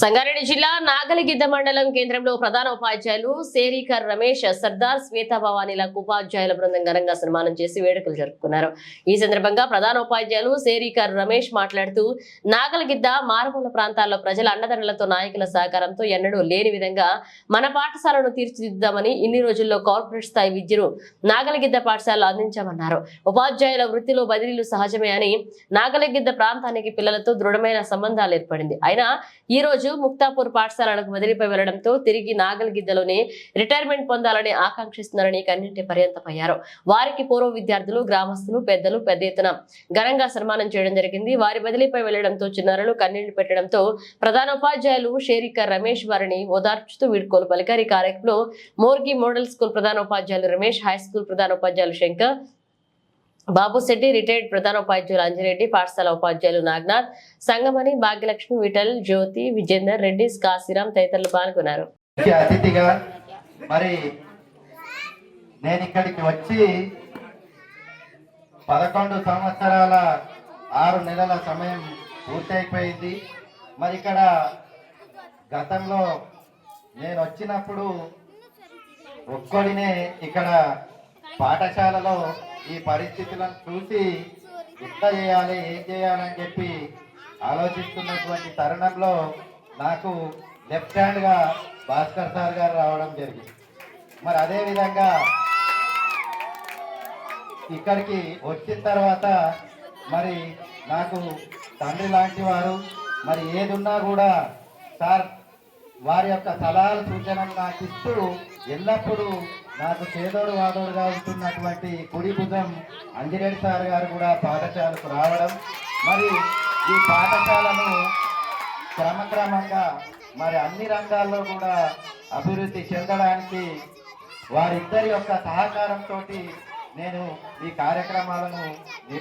సంగారెడ్డి జిల్లా నాగలిగిద్ద మండలం కేంద్రంలో ప్రధాన ఉపాధ్యాయులు సేరీకర్ రమేష్ సర్దార్ శ్వేత భవానీలకు ఉపాధ్యాయుల బృందం ఘనంగా సన్మానం చేసి వేడుకలు జరుపుకున్నారు. ఈ సందర్భంగా ప్రధాన ఉపాధ్యాయులు సేరీకర్ రమేష్ మాట్లాడుతూ నాగలిగిద్ద మారుమూల ప్రాంతాల్లో ప్రజల అండదండలతో నాయకుల సహకారంతో ఎన్నడూ లేని విధంగా మన పాఠశాలను తీర్చిదిద్దామని ఇన్ని రోజుల్లో కార్పొరేట్ స్థాయి విద్యను నాగలిగిద్ద పాఠశాలలో అందించామన్నారు. ఉపాధ్యాయుల వృత్తిలో బదిలీలు సహజమే అని నాగలిగిద్ద ప్రాంతానికి పిల్లలతో దృఢమైన సంబంధాలు ఏర్పడింది. అయినా ఈ రోజు ముక్తాపూర్ పాఠశాలకు వదిలిపై వెళ్ళడంతో తిరిగి నాగల్గిద్దలోనే రిటైర్మెంట్ పొందాలని ఆకాంక్షిస్తున్నారని కన్నింటి పర్యంతమయ్యారు. వారికి పూర్వ విద్యార్థులు గ్రామస్తులు పెద్దలు పెద్ద ఎత్తున ఘనంగా సన్మానం చేయడం జరిగింది. వారి బదిలీపై వెళ్ళడంతో చిన్నారులు కన్నీళ్ళు పెట్టడంతో ప్రధాన ఉపాధ్యాయులు రమేష్ వారిని ఓదార్చుతూ వీడ్కోలు పలికారు. ఈ కార్యక్రమంలో మోర్గి మోడల్ స్కూల్ ప్రధాన ఉపాధ్యాయులు రమేష్ హై స్కూల్ ప్రధాన ఉపాధ్యాయులు శంకర్ బాబుశెట్టి రిటైర్డ్ ప్రధాన ఉపాధ్యాయులు అంజిరెడ్డి పాఠశాల ఉపాధ్యాయులు నాగనాథ్ సంగమణి భాగ్యలక్ష్మి విఠల్ జ్యోతి విజేందర్ రెడ్డి కాశీరాం తదితరులు పాల్గొన్నారు. అతిథిగా మరి నేను ఇక్కడికి వచ్చి పదకొండు సంవత్సరాల ఆరు నెలల సమయం పూర్తయిపోయింది. మరి ఇక్కడ గతంలో నేను వచ్చినప్పుడు ఒక్కడినే ఇక్కడ పాఠశాలలో ఈ పరిస్థితులను చూసి ఎంత చేయాలి ఏం చేయాలని చెప్పి ఆలోచిస్తున్నటువంటి తరుణంలో నాకు లెఫ్ట్ హ్యాండ్గా భాస్కర్ సార్ గారు రావడం జరిగింది. మరి అదేవిధంగా ఇక్కడికి వచ్చిన తర్వాత మరి నాకు తండ్రి లాంటి వారు మరి ఏదున్నా కూడా సార్ వారి యొక్క సలహాలు సూచనలు నాకు ఇస్తూ ఎల్లప్పుడూ నాకు చేదోడు వాదోడుగా ఉంటున్నటువంటి కుడి భుజం అంజిరెడ్డి సార్ గారు కూడా పాఠశాలకు రావడం. మరి ఈ పాఠశాలను క్రమక్రమంగా మరి అన్ని రంగాల్లో కూడా అభివృద్ధి చెందడానికి వారిద్దరి యొక్క సహకారంతో నేను ఈ కార్యక్రమాలను నిర్వ